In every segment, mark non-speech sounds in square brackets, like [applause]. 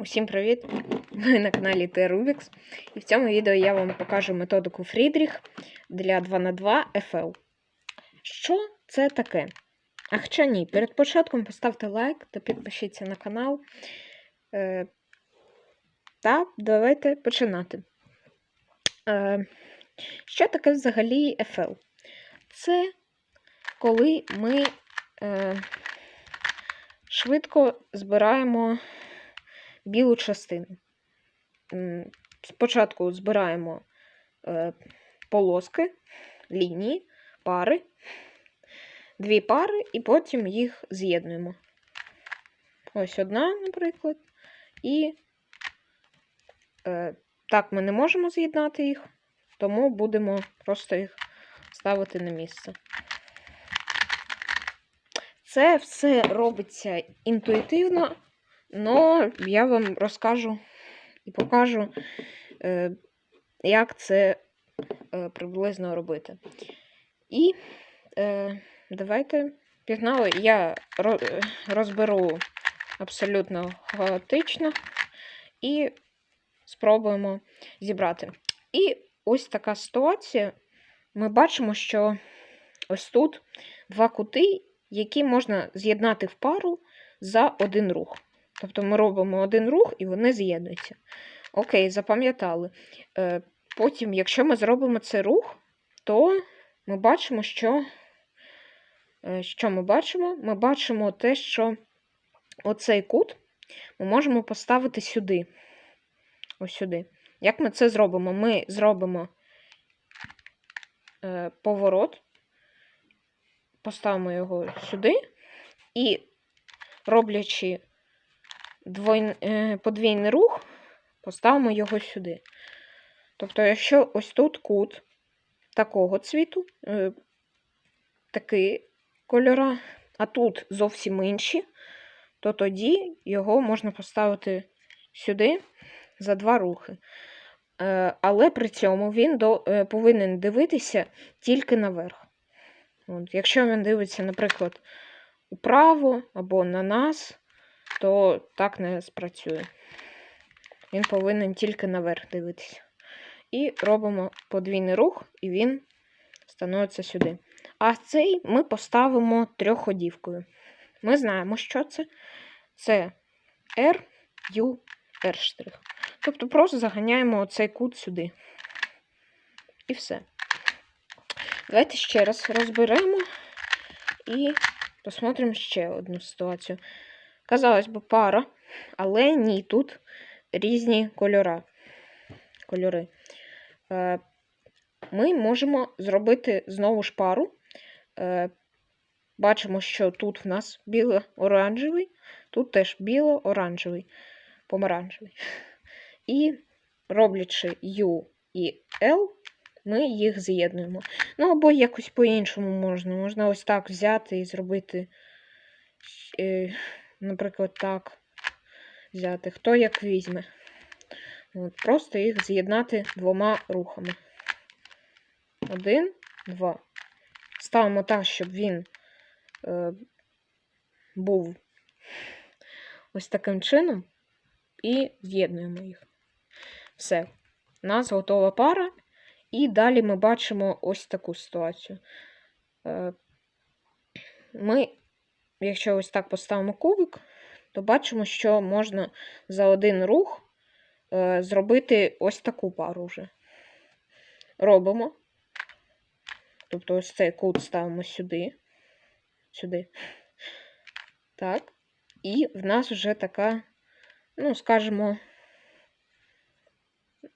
Усім привіт! Ви на каналі T-Rubix. І в цьому відео я вам покажу методику Фрідріх для 2х2 FL. Що це таке? А хоча ні, перед початком поставте лайк та підпишіться на канал. Е, та давайте починати. Е, що таке взагалі FL? Це коли ми е, швидко збираємо білу частину. Спочатку збираємо е, полоски, лінії, пари, дві пари, і потім їх з'єднуємо. Ось одна, наприклад. І е, так ми не можемо з'єднати їх, тому будемо просто їх ставити на місце. Це все робиться інтуїтивно, але я вам розкажу і покажу, е, як це е, приблизно робити. І е, давайте пігнали. Я розберу абсолютно хаотично і спробуємо зібрати. І ось така ситуація. Ми бачимо, що ось тут два кути, які можна з'єднати в пару за один рух. Тобто ми робимо один рух і вони з'єднуються. Окей, запам'ятали. Е, Потім, якщо ми зробимо цей рух, то ми бачимо, що. е, Що ми бачимо? Ми бачимо те, що оцей кут ми можемо поставити сюди. Ось сюди. Як ми це зробимо? Ми зробимо е, поворот, поставимо його сюди і, роблячи двойн, е, подвійний рух, поставимо його сюди. Тобто, якщо ось тут кут такого цвіту, е, такий кольора, а тут зовсім інші, то тоді його можна поставити сюди за два рухи. Е, але при цьому він повинен дивитися тільки наверх. От, якщо він дивиться, наприклад, управо або на нас, то так не спрацює. Він повинен тільки наверх дивитися. І робимо подвійний рух, і він становиться сюди. А цей ми поставимо трьохходівкою. Ми знаємо, що це. Це R, U, R штрих. Тобто просто заганяємо оцей кут сюди. І все. Давайте ще раз розберемо і посмотримо ще одну ситуацію. Казалось би, пара, але ні, тут різні кольора. кольори. Е, Ми можемо зробити знову ж пару. Е, Бачимо, що тут в нас біло-оранжевий, тут теж біло-оранжевий, помаранчевий. І роблячи U і L, ми їх з'єднуємо. Ну, або якось по-іншому можна. Можна ось так взяти і зробити, е, наприклад, так взяти. Хто як візьме. От, Просто їх з'єднати двома рухами. Один, два. Ставимо так, щоб він е, був ось таким чином. І з'єднуємо їх. Все. У нас готова пара. І далі ми бачимо ось таку ситуацію. Е, Ми, якщо ось так поставимо кубик, то бачимо, що можна за один рух е, зробити ось таку пару вже. Робимо. Тобто ось цей кут ставимо сюди. Сюди. Так. І в нас вже така, ну, скажімо,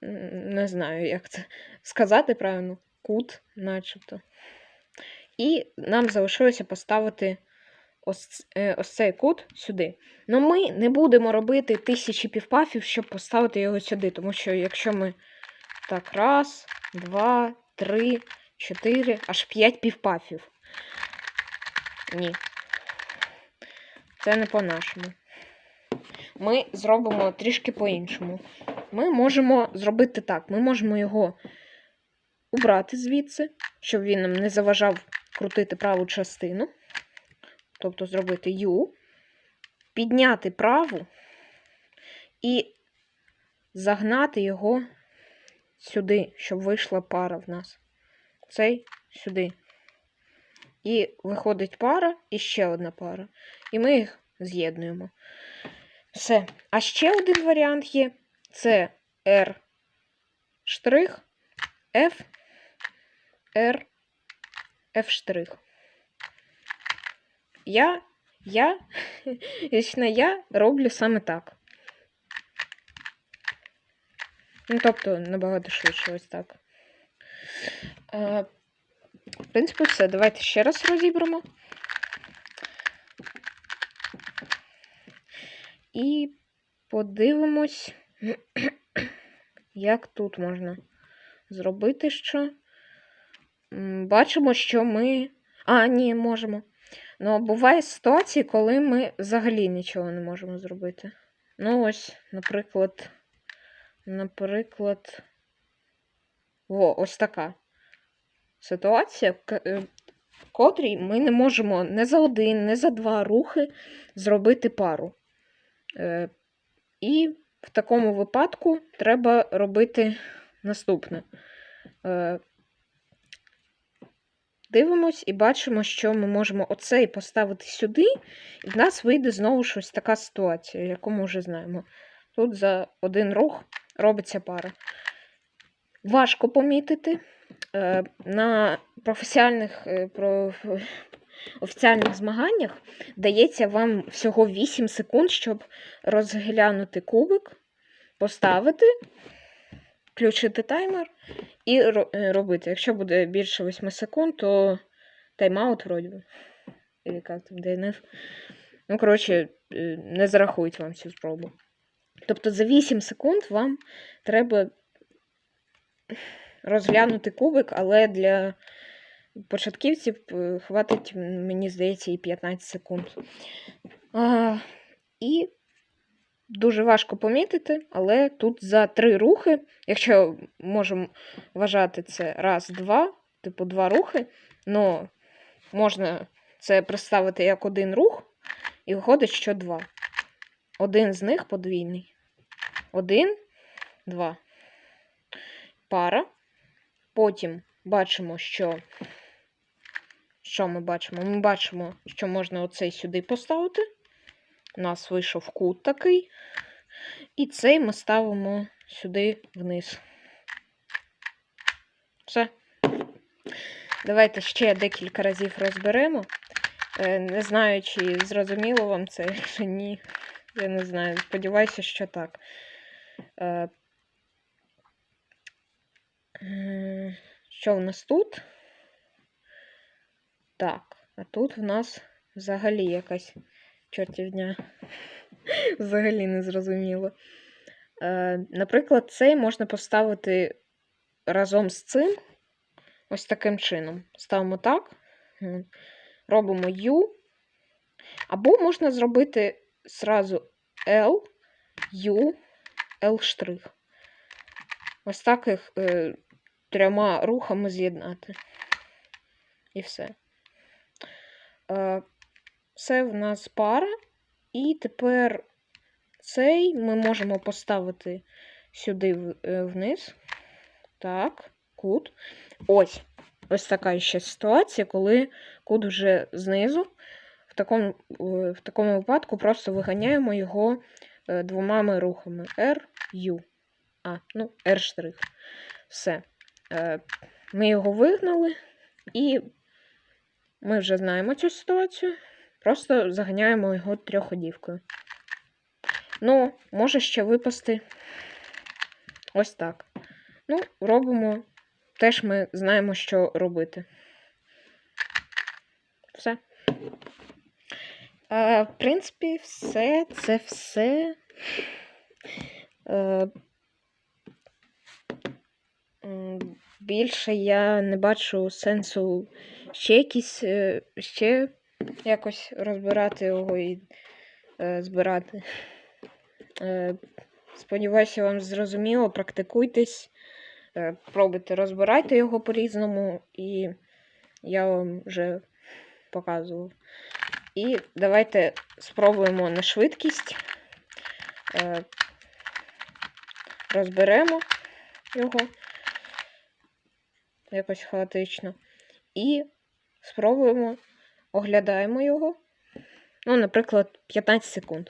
не знаю, як це сказати правильно, кут, начебто. І нам залишилося поставити ось, е, ось цей кут сюди. Ну, ми не будемо робити тисячі півпафів, щоб поставити його сюди, тому що якщо ми так, раз, два, три, чотири, аж п'ять півпафів. Ні. Це не по-нашому. Ми зробимо трішки по-іншому. Ми можемо зробити так: ми можемо його убрати звідси, щоб він нам не заважав крутити праву частину. Тобто зробити U, підняти праву і загнати його сюди, щоб вийшла пара в нас. Цей сюди. І виходить пара і ще одна пара. І ми їх з'єднуємо. Все. А ще один варіант є: це R штрих, F, R, F штрих. Я, я, [laughs] лично я роблю саме так. Ну, тобто, набагато швидше ось так. Е, в принципі, все. Давайте ще раз розібремо. І подивимось, як тут можна зробити що. Бачимо, що ми. А, ні, можемо. Ну, буває ситуації, коли ми взагалі нічого не можемо зробити. Ну, ось, наприклад, наприклад. О, ось така ситуація, в е, котрій ми не можемо не за один, не за два рухи зробити пару. Е, І в такому випадку треба робити наступне. Дивимось і бачимо, що ми можемо оцей поставити сюди, і в нас вийде знову ж ось така ситуація, яку ми вже знаємо. Тут за один рух робиться пара. Важко помітити. Е, На професіональних е, про... офіціальних змаганнях дається вам всього 8 секунд, щоб розглянути кубик, поставити, включити таймер і е, робити. Якщо буде більше 8 секунд, то тайм-аут вроді. Или як там DNF. Ну, коротше, е, не зарахують вам цю спробу. Тобто за 8 секунд вам треба розглянути кубик, але для початківців е, хватить, мені здається, і 15 секунд. А, і дуже важко помітити, але тут за три рухи, якщо можемо вважати це раз, два, типу два рухи, но можна це представити як один рух, і виходить, що два. Один з них подвійний. Один, два. Пара. Потім бачимо, що. Що ми бачимо? Ми бачимо, що можна оцей сюди поставити. У нас вийшов кут такий. І цей ми ставимо сюди вниз. Все. Давайте ще декілька разів розберемо. Е, Не знаю, чи зрозуміло вам це чи ні. Я не знаю. Сподіваюся, що так. Е, Що в нас тут? Так, а тут в нас взагалі якась чортівня. [laughs] Взагалі не зрозуміло. Е, Наприклад, цей можна поставити разом з цим ось таким чином. Ставимо так, робимо U. Або можна зробити зразу L, U, L. Ось так їх е, трьома рухами з'єднати. І все. Це в нас пара. І тепер цей ми можемо поставити сюди е, вниз. Так, кут. Ось. Ось така ще ситуація, коли кут вже знизу. В такому, в такому випадку просто виганяємо його е, двома рухами. R, U. А, ну, R. Все. Е, Ми його вигнали, і ми вже знаємо цю ситуацію. Просто заганяємо його трьохходівкою. Ну, може ще випасти ось так. Ну, робимо. Теж ми знаємо, що робити. Все. Е, в принципі, все це все. Е, більше я не бачу сенсу ще якісь, е, ще якось розбирати його і е, збирати. Е, сподіваюся, вам зрозуміло, практикуйтесь, е, пробуйте розбирайте його по-різному, і я вам вже показував. І давайте спробуємо на швидкість. Е, розберемо його якось хаотично. І спробуємо, оглядаємо його. Ну, наприклад, 15 секунд.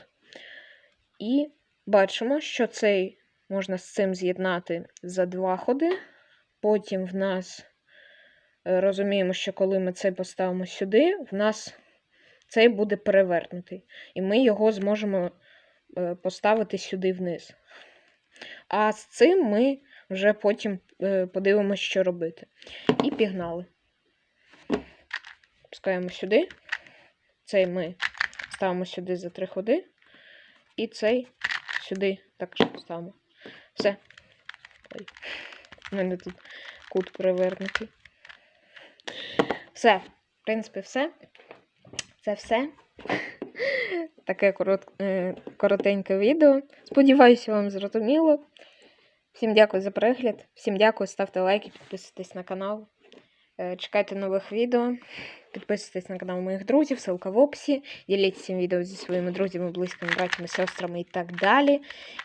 І бачимо, що цей можна з цим з'єднати за два ходи. Потім в нас е, розуміємо, що коли ми цей поставимо сюди, в нас цей буде перевернутий. І ми його зможемо е, поставити сюди вниз. А з цим ми вже потім е, подивимося, що робити. І пігнали. Пускаємо сюди. Цей ми ставимо сюди за три ходи. І цей сюди також поставимо. Все. Ой. У мене тут кут перевернутий. Все. В принципі, все. Це все. [laughs] Таке корот... е, коротеньке відео. Сподіваюся, вам зрозуміло. Всім дякую за перегляд. Всім дякую, ставте лайки, підписуйтесь на канал. Е, Чекайте нових відео. Підписуйтесь на канал моїх друзів, ссылка в описі. Діліться цим відео зі своїми друзями, близькими, братями, сестрами і так далі.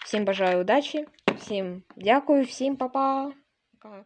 Всім бажаю удачі, всім дякую, всім па-па. Пока.